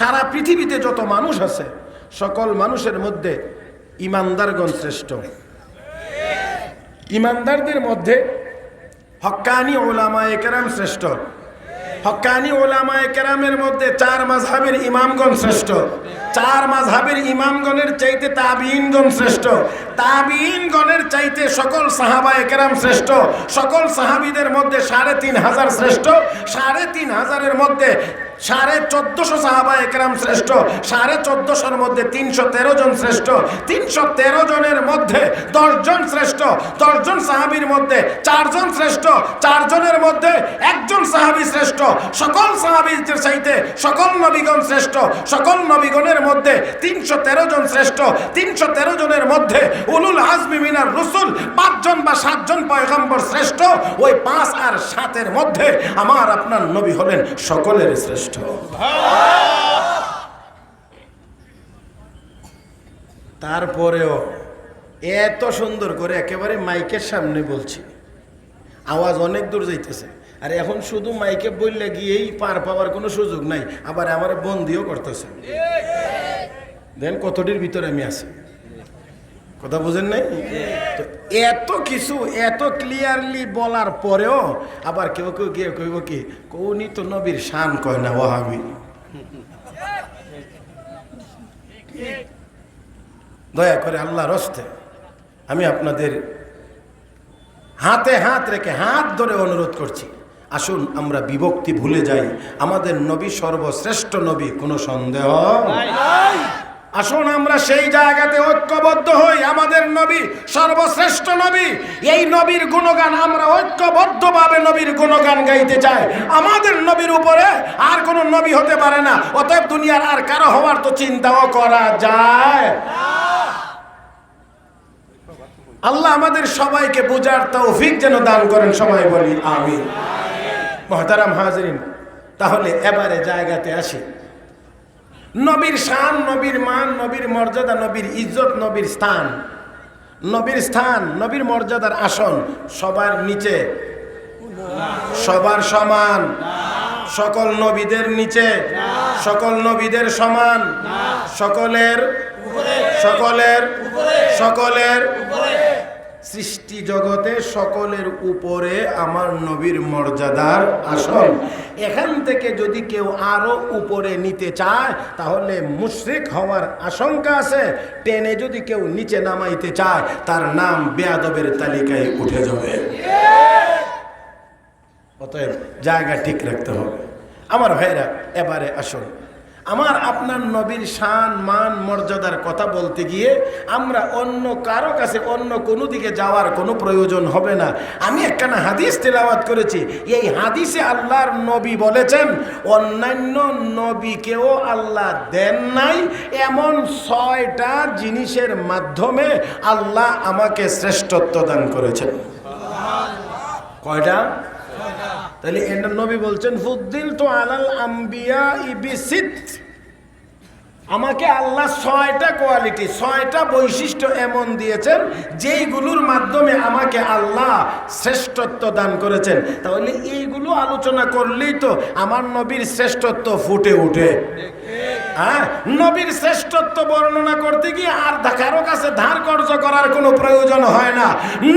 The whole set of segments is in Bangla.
সারা পৃথিবীতে যত মানুষ আছে, সকল মানুষের মধ্যে ইমানদারগণ শ্রেষ্ঠ। ইমানদারদের মধ্যে হক্কানি ওলামা একরাম শ্রেষ্ঠ। হক্কানি ওলামা একরামের মধ্যে চার মাঝহাবের ইমামগণ শ্রেষ্ঠ। চার মাঝহাবের ইমামগণের চাইতে তাবিইনগণ শ্রেষ্ঠ। তাবিইনগণের চাইতে সকল সাহাবা একরাম শ্রেষ্ঠ। সকল সাহাবিদের মধ্যে সাড়ে তিন হাজার শ্রেষ্ঠ। সাড়ে তিন হাজারের মধ্যে সাড়ে চোদ্দশো সাহাবা একরাম শ্রেষ্ঠ, সাড়ে চোদ্দশোর মধ্যে তিনশো তেরো জন শ্রেষ্ঠ, তিনশো তেরো জনের মধ্যে দশজন শ্রেষ্ঠ দশজন সাহাবির মধ্যে চারজন শ্রেষ্ঠ চারজনের মধ্যে একজন সাহাবি শ্রেষ্ঠ। সকল সাহাবির চাইতে সকল নবীগণ শ্রেষ্ঠ, সকল নবীগণের মধ্যে তিনশো তেরো জন শ্রেষ্ঠ, তিনশো তেরো জনের মধ্যে উলুল আজমি মিনার রসুল পাঁচজন বা সাতজন পয়গম্বর শ্রেষ্ঠ। ওই পাঁচ আর সাতের মধ্যে আমার আপনার নবী হলেন সকলের শ্রেষ্ঠ। তারপরেও এত সুন্দর করে একেবারে মাইকের সামনে বলছি। আওয়াজ অনেক দূর যাইতেছে। আর এখন শুধু মাইকে বললে গিয়েই পার পাওয়ার কোনো সুযোগ নাই, আবার আমার বন্দিও করতেছে। দেন কতটির ভিতরে আমি আছি? কথা বুঝেন নাই? তো এত কিছু, এত ক্লিয়ারলি বলার পরেও আবার কেউ কেউ গিয়ে কইব কি, কৌনি তো নবীর শান কয় না ওহাবি দয়া করে আল্লাহ রস্তে আমি আপনাদের হাতে হাত রেখে হাত ধরে অনুরোধ করছি। আসুন, আমরা বিভক্তি ভুলে যাই। আমাদের নবী সর্বশ্রেষ্ঠ নবী, কোনো সন্দেহ? আসুন আমরা সেই জায়গাতে ঐক্যবদ্ধ হই, আমাদের নবী, সর্বশ্রেষ্ঠ নবী। এই নবীর গুণগান আমরা ঐক্যবদ্ধভাবে নবীর গুণগান গাইতে চাই। আমাদের নবীর উপরে আর কোনো নবী হতে পারে না। অতএব দুনিয়ার আর কারও হওয়ার তো চিন্তাও করা যায়। আল্লাহ আমাদের সবাইকে বোঝার তৌফিক যেন দান করেন, সবাই বলি আমি মহতারাম হাজরিন, তাহলে এবারে জায়গাতে আসি। নবীর শান, নবীর মান, নবীর মর্যাদা, নবীর ইজ্জত, নবীর স্থান। নবীর স্থান, নবীর মর্যাদার আসন সবার নিচে। সবার সমান। সকল নবীদের নিচে। সকল নবীদের সমান। সকলের সকলের সকলের সৃষ্টি জগতে সকলের উপরে আমার নবীর মর্যাদার আসল। এখান থেকে যদি কেউ আরও উপরে নিতে চায়, তাহলে মুশরিক হওয়ার আশঙ্কা আছে। টেনে যদি কেউ নিচে নামাইতে চায়, তার নাম বেয়াদবের তালিকায় উঠে যাবে। অতএব জায়গা ঠিক রাখতে হবে। আমার ভাইরা, এবারে আসুন। আমার আপনার নবীর শান, মান, মর্যাদার কথা বলতে গিয়ে আমরা অন্য কারও কাছে, অন্য কোনো দিকে যাওয়ার কোনো প্রয়োজন হবে না। আমি একখানা হাদিস তেলাওয়াত করেছি। এই হাদিসে আল্লাহর নবী বলেছেন, অন্যান্য নবীকেও আল্লাহ দেন নাই, এমন ছয়টা জিনিসের মাধ্যমে আল্লাহ আমাকে শ্রেষ্ঠত্ব দান করেছেন। কয়টা? তাহলে এটা নবী বলছেন ফুদ্দিল তো আলাল আম্বিয়া ইবিসিত আমাকে আল্লাহ ছয়টা কোয়ালিটি, ছয়টা বৈশিষ্ট্য এমন দিয়েছেন, যেইগুলোর মাধ্যমে আমাকে আল্লাহ শ্রেষ্ঠত্ব দান করেছেন। তাহলে এইগুলো আলোচনা করলেই তো আমার নবীর শ্রেষ্ঠত্ব ফুটে উঠে হ্যাঁ নবীর শ্রেষ্ঠত্ব বর্ণনা করতে গিয়ে আর কারও কাছে ধার কর্য করার কোনো প্রয়োজন হয় না।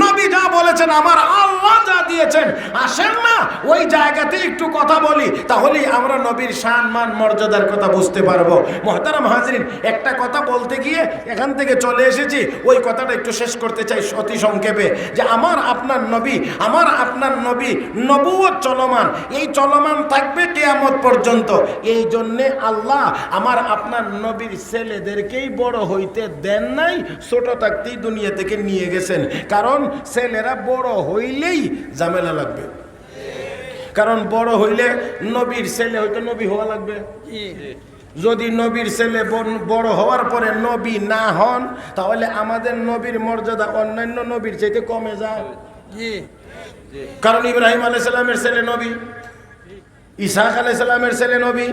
নবী যা বলেছেন আমার আল্লাহ যা দিয়েছেন। আসেন না, ওই জায়গাতে একটু কথা বলি, তাহলেই আমরা নবীর মান, মর্যাদার কথা বুঝতে পারব। মহতারাম হাজরিন, একটা কথা বলতে গিয়ে এখান থেকে চলে এসেছি। ওই কথাটা একটু শেষ করতে চাই অতি সংক্ষেপে, যে আমার আপনার নবী, আমার আপনার নবী নবুয়ত চলমান। এই চলমান থাকবে কেয়ামত পর্যন্ত। এই জন্যে আল্লাহ আমার আপনার নবীর ছেলেদেরকেই বড় হইতে দেন নাই ছোট থাকতেই দুনিয়া থেকে নিয়ে গেছেন। কারণ ছেলেরা বড় হইলেই ঝামেলা লাগবে। কারণ বড় হইলে নবীর ছেলে হইতে নবী হওয়া লাগবে। যদি নবীর ছেলে বড় হওয়ার পরে নবী না হন তাহলে আমাদের নবীর মর্যাদা অন্যান্য নবীর চাইতে কমে যায়। কারণ ইব্রাহিম আলাইসাল্লামের ছেলে নবী ইসাক আলাইসাল্লামের ছেলে নবী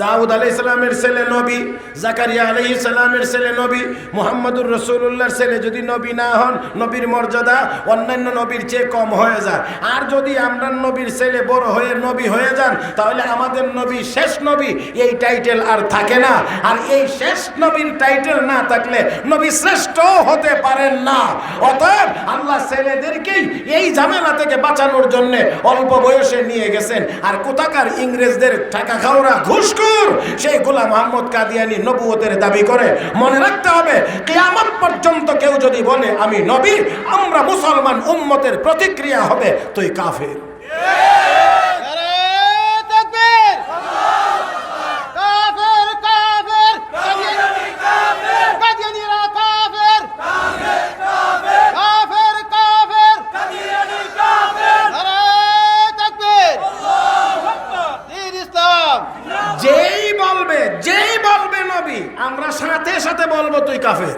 দাউদ আলাই ইসলামের ছেলে নবী, জাকারিয়া আলাই ইসলামের ছেলে নবী, মোহাম্মদুর রসুল্লাহর ছেলে যদি নবী না হন, নবীর মর্যাদা অন্যান্য নবীর চেয়ে কম হয়ে যায়। আর যদি আমরা নবীর ছেলে বড় হয়ে নবী হয়ে যান, তাহলে আমাদের নবী শেষ নবী, এই টাইটেল আর থাকে না। আর এই শেষ নবীর টাইটেল না থাকলে নবী শ্রেষ্ঠ হতে পারেন না। অতএব আল্লাহ ছেলেদেরকেই এই ঝামেলা থেকে বাঁচানোর জন্য অল্প বয়সে নিয়ে গেছেন। আর কোথাকার ইংরেজদের টাকা খাওয়া ঘুষখোর সেই গোলাম মোহাম্মদ কাদিয়ানি নবুয়তের দাবি করে। মনে রাখতে হবে, কেয়ামত পর্যন্ত কেউ যদি বলে, আমি নবী, আমরা মুসলমান উম্মতের প্রতিক্রিয়া হবে, তুই কাফের নারে তাকবীর কাফের কাফের কাদিয়ানি কাফের কাদিয়ানিরা কাফের কাফের কাফের কাফের কাদিয়ানি কাফের নারে তাকবীর আল্লাহু আকবার দিন ইসলাম যেই বলবে যেই বলবে নবী আমরা সাথে সাথে বলব তুই কাফের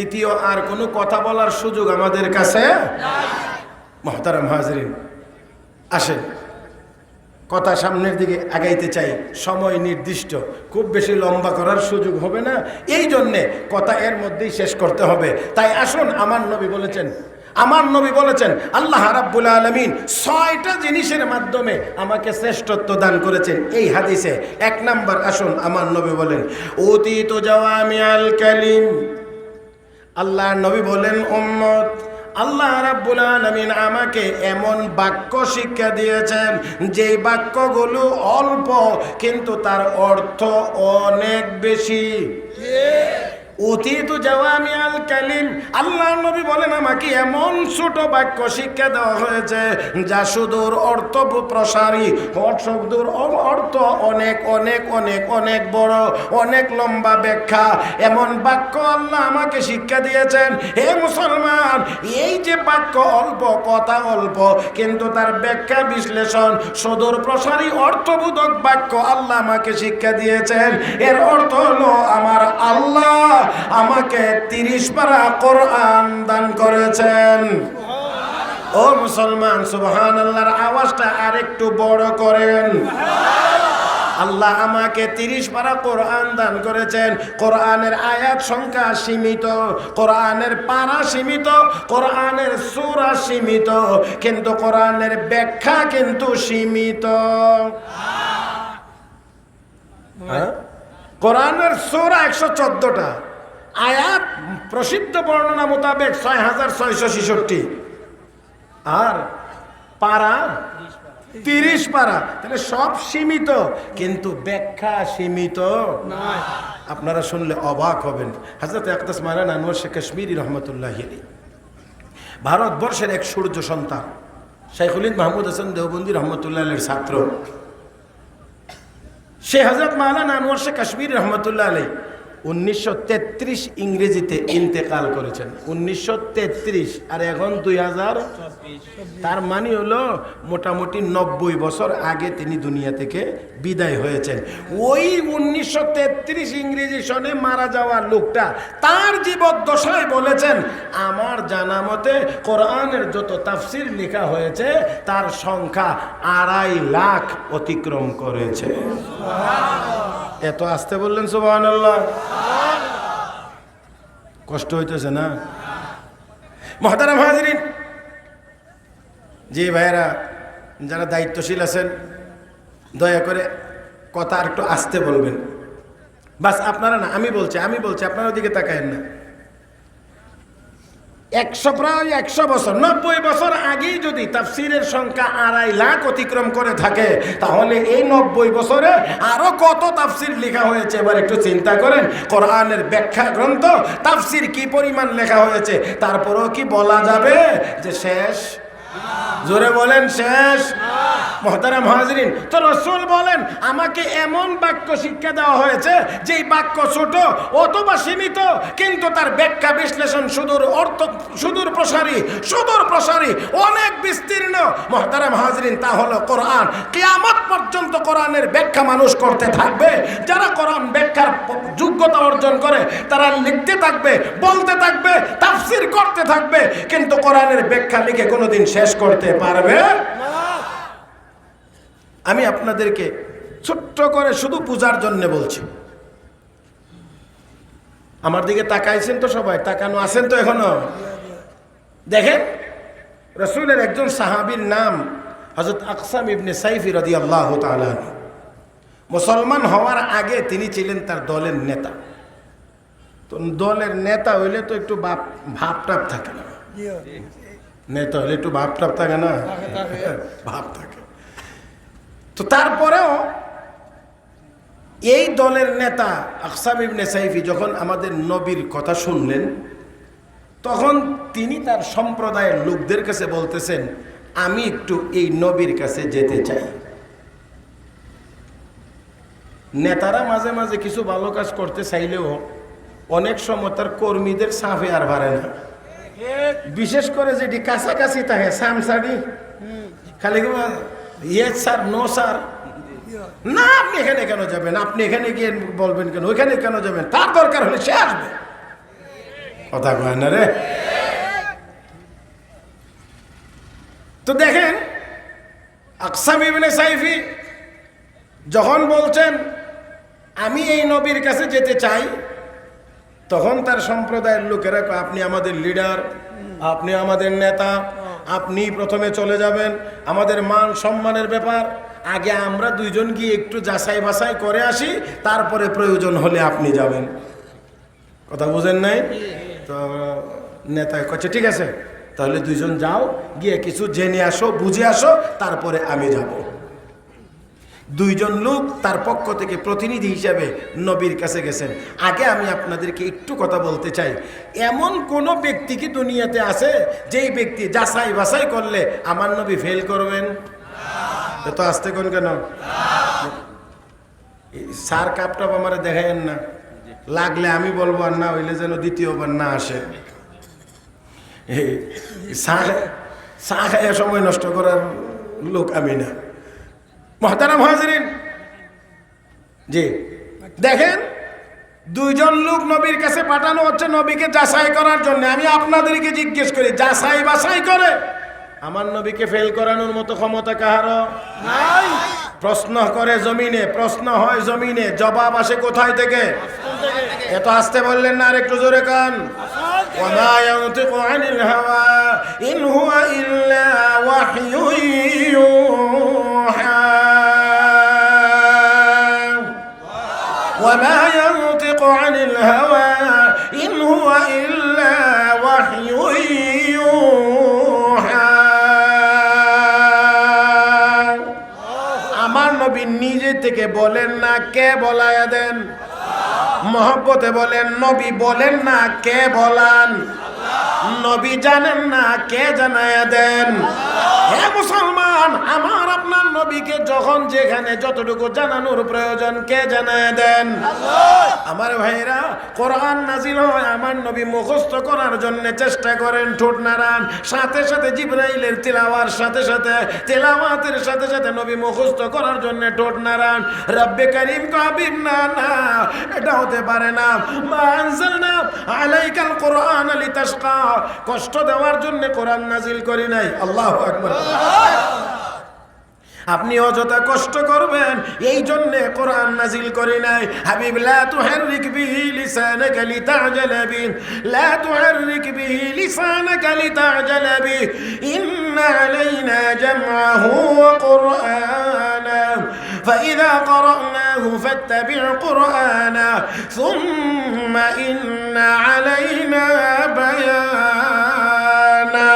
দ্বিতীয় আর কোনো কথা বলার সুযোগ আমাদের কাছে মহতারাম হাজরিন, আসেন। কথা সামনের দিকে আগাইতে চাই। সময় নির্দিষ্ট। খুব বেশি লম্বা করার সুযোগ হবে না। এই জন্যে কথা এর মধ্যেই শেষ করতে হবে। তাই আসুন, আমার নবী বলেছেন, আমার নবী বলেছেন, আল্লাহ রাব্বুল আলমিন ছয়টা জিনিসের মাধ্যমে আমাকে শ্রেষ্ঠত্ব দান করেছেন এই হাদিসে। এক নাম্বার, আসুন, আমার নবী বলেন অতীত জওয়ামি আল কালিম। আল্লাহ নবী বলেন, উম্মত, আল্লাহ রাব্বুল আলামিন আমাকে এমন বাক্য শিক্ষা দিয়েছেন যে বাক্যগুলো অল্প, কিন্তু তার অর্থ অনেক বেশি। অতীত জাওয়ামি আল কালিম আল্লাহ নবী বলেন আমাকে এমন ছোট বাক্য শিক্ষা দেওয়া হয়েছে, যা সুদূর অর্থ প্রসারী সুদূর অর্থ অনেক অনেক অনেক অনেক বড়, অনেক লম্বা ব্যাখ্যা। এমন বাক্য আল্লাহ আমাকে শিক্ষা দিয়েছেন, হে মুসলমান, এই যে বাক্য অল্প, কথা অল্প, কিন্তু তার ব্যাখ্যা বিশ্লেষণ, সুদূর প্রসারী, অর্থবোধক বাক্য আল্লাহ আমাকে শিক্ষা দিয়েছেন। এর অর্থ হলো আমার আল্লাহ আমাকে তিরিশ পারা কোরআন দান করেছেন। ও মুসলমান সুবহান আল্লাহর আওয়াজটা আরেকটু বড় করেন। আল্লাহ আমাকে তিরিশ পারা কোরআন দান করেছেন। কোরআনের আয়াত সংখ্যা সীমিত কোরআনের পারা সীমিত কোরআনের সুরা সীমিত কিন্তু কোরআনের ব্যাখ্যা কিন্তু সীমিত। হ্যাঁ? কোরআনের সুরা একশো চোদ্দটা। আয়াত প্রসিদ্ধ বর্ণনা মোতাবেক ছয় হাজার ছয়শো ছেষট্টি। আর পারা? তিরিশ পারা। তাহলে সব সীমিত কিন্তু ব্যাখ্যা সীমিত। আপনারা শুনলে অবাক হবেন। হাজরত আকদাস মারান আনোয়ার শেখ কাশ্মীরি রহমতুল্লাহ ভারতবর্ষের এক সূর্য সন্তান শাইখুলিন মাহমুদ হাসান দেওবন্দি রহমতুল্লাহ ছাত্র। সে হজরত মাওলানা আনোয়ার শেখ কাশ্মীর রহমতুল্লাহ আলী উনিশশো তেত্রিশ ইংরেজিতে ইন্তেকাল করেছেন। উনিশশো তেত্রিশ, আর এখন দুই হাজার তার মানে হলো মোটামুটি নব্বই বছর আগে তিনি দুনিয়া থেকে বিদায় হয়েছেন। ওই উনিশশো তেত্রিশ ইংরেজি সনে মারা যাওয়া লোকটা তার জীবদ্দশায় বলেছেন, আমার জানা মতে কোরআনের যত তাফসির লেখা হয়েছে, তার সংখ্যা আড়াই লাখ অতিক্রম করেছে। এত আসতে বললেন সুবাহ কষ্ট হইতেছে না? মহাতারা হাজরিন যে ভাইয়েরা, যারা দায়িত্বশীল আছেন, দয়া করে কথা আর একটু আসতে বলবেন। বাস আপনারা না, আমি বলছি আমি বলছি, আপনারা ওদিকে তাকায়েন না। একশো প্রায় একশো বছর, নব্বই বছর আগেই যদি তাফসিরের সংখ্যা আড়াই লাখ অতিক্রম করে থাকে, তাহলে এই নব্বই বছরে আরও কত তাফসির লেখা হয়েছে? এবার একটু চিন্তা করেন, কোরআনের ব্যাখ্যা গ্রন্থ, তাফসির কি পরিমাণ লেখা হয়েছে? তারপরেও কি বলা যাবে যে শেষ জোরে বলেন, শেষ। মহতারাম হাজরিন, তো রসুল বলেন, আমাকে এমন বাক্য শিক্ষা দেওয়া হয়েছে, যেই বাক্য ছোট, অথবা সীমিত, কিন্তু তার ব্যাখ্যা, বিশ্লেষণ সুদূর অর্থ, সুদূর প্রসারী সুদূর প্রসারী, অনেক বিস্তীর্ণ। মহতারাম হাজরিন, তা হলো কোরআন। কিয়ামত পর্যন্ত কোরআনের ব্যাখ্যা মানুষ করতে থাকবে। যারা কোরআন ব্যাখ্যার যোগ্যতা অর্জন করে, তারা লিখতে থাকবে, বলতে থাকবে, তাফসির করতে থাকবে, কিন্তু কোরআনের ব্যাখ্যা লিখে কোনোদিন শেষ করতে পারবে? আমি আপনাদেরকে ছোট্ট করে শুধু পূজার জন্য বলছি। আমার দিকে তাকাইছেন তো সবাই, তাকানো আছেন তো এখনও? দেখেন, রসুলের একজন সাহাবীর নাম হজরত আকসাম ইবনে সাইফি রদি আল্লাহ মুসলমান হওয়ার আগে তিনি ছিলেন তার দলের নেতা। তো দলের নেতা হইলে তো একটু বাপ ভাব টাপ থাকে না। নেতা তাহলে একটু ভাব টাপ থাকে না? ভাব থাকে। তো তারপরেও এই দলের নেতা আকসাম ইবনে সাইফি যখন আমাদের নবীর কথা শুনলেন, তখন তিনি তার সম্প্রদায়ের লোকদের কাছে বলতেছেন, আমি একটু এই নবীর কাছে যেতে চাই। নেতারা মাঝে মাঝে কিছু ভালো কাজ করতে চাইলেও অনেক সময় তার কর্মীদের সাফে আর ভারে না। বিশেষ করে যেটি কাছাকাছি থাকে সামসাডি খালি ইয়েস স্যার, নো স্যার। না, আপনি এখানে কেন যাবেন? আপনি এখানে গিয়ে বলবেন কেন? ওইখানে কেন যাবেন? তার দরকার হলে সে আসবে। কথা কয় না রে? তো দেখেন, আকসাম ইবনে সাইফি যখন বলছেন, আমি এই নবীর কাছে যেতে চাই তখন তার সম্প্রদায়ের লোকেরা আপনি আমাদের লিডার, আপনি আমাদের নেতা, আপনি প্রথমে চলে যাবেন, আমাদের মান সম্মানের ব্যাপার, আগে আমরা দুইজন গিয়ে একটু যাচাই বাছাই করে আসি, তারপরে প্রয়োজন হলে আপনি যাবেন। কথা বুঝেন নাই? তো নেতা কচ্ছে ঠিক আছে, তাহলে দুইজন যাও, গিয়ে কিছু জেনে আসো, বুঝে আসো, তারপরে আমি যাব। দুইজন লোক তার পক্ষ থেকে প্রতিনিধি হিসাবে নবীর কাছে গেছেন। আগে আমি আপনাদেরকে একটু কথা বলতে চাই। এমন কোন ব্যক্তি কি দুনিয়াতে আছে যেই ব্যক্তি যাচাই বাছাই করলে আমার নবী ফেল করবেন? এত আসতে কোন কেন? সার কাপটাপ আমার দেখায়েন না। লাগলে আমি বলব আর না হইলে যেন দ্বিতীয়বার না আসে। চা খাইয়া সময় নষ্ট করার লোক আমি না। মহতারাম হাজরিন। জি। দেখেন দুইজন লোক নবীর কাছে পাঠানো হচ্ছে নবীকে যাচাই করার জন্য। আমি আপনাদেরকে জিজ্ঞেস করি যাচাই বাছাই করে? আমার নবীকে ফেল করানোর মতো ক্ষমতা কাহারও নাই। প্রশ্ন করে জমিনে প্রশ্ন হয় জমিনে জবাব আসে কোথায় থেকে? এত আসতে বললেন না আর একটু জোরে কান। ইন হুয়া ইল্লা وما ينطق عن الهوى إن هو إلا وحي يوحى আমার নবী নিজে থেকে বলেন না কে বলায়া দেন মহব্বতে বলেন নবী বলেন না কে বলান নবী জানেন না কে জানায়া দেন হে মুসলমান আমার আপনার নবীকে যখন যেখানে যতটুকু জানানোর প্রয়োজন কে জানায় দেন? আমার ভাইরা কোরআন নাজিল হয় আমার নবী মুখস্থ করার জন্য চেষ্টা করেন ঠোঁট নাড়ান। সাথে সাথে জিব্রাইলের তেলাওয়ার সাথে সাথে তেলাওয়াতের সাথে সাথে নবী মুখস্থ করার জন্য ঠোঁট নাড়ান। রব্বে করিম কাবির না না এটা হতে পারে না। মা আনজালনা আলাইকাল কোরআন লিতাশকা। কষ্ট দেওয়ার জন্য কোরআন নাজিল করি নাই। আল্লাহু আকবার। আপনি অযথা কষ্ট করবেন এই জন্য কোরআন নাজিল করি নাই হাবিব লা তুহাররিক বিহি লিসানাকা লিতাজালা বি লা তুহাররিক বিহি লিসানাকা লিতাজালা বি ইন্না আলাইনা জামআহু ওয়া কুরআনা فإذا قرأناه فاتبع قرآنا ثم إن علينا بيانا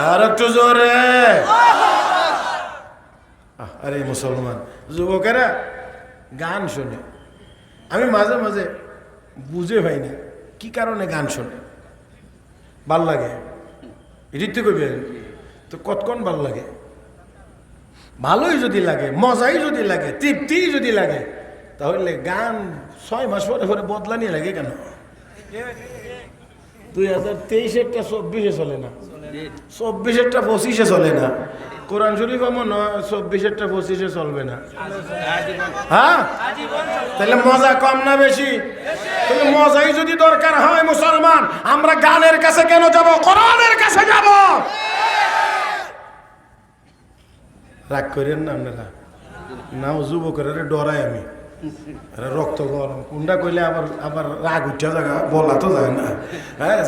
أردت زوره আরে মুসলমান, যুবকেরা গান শোনে। আমি মাঝে মাঝে বুঝে পাই না, কি কারণে গান শোনে? ভালো লাগে? এটির তো কবি তো কতক্ষণ ভালো লাগে? ভালোই যদি লাগে, মজাই যদি লাগে তৃপ্তিই যদি লাগে, তাহলে গান ছয় মাস পরে পরে বদলানি লাগে কেন? দুই হাজার তেইশেরটা চব্বিশে চলে না। চব্বিশেরটা পঁচিশে চলে না। কোরআন শরীফ নয় চব্বিশেরটা পঁচিশে চলবে না। হ্যাঁ? তাহলে মজা কম না বেশি? তাহলে মজাই যদি দরকার হয় মুসলমান, আমরা গানের কাছে কেন যাব? কোরআনের কাছে যাব। রাগ করেন না আপনারা? নাও যুবকের ডরাই আমি। রক্ত গরম। কোনটা কইলে আবার আবার রাগ উঠা জায়গা বলা তো যায় না। হ্যাঁ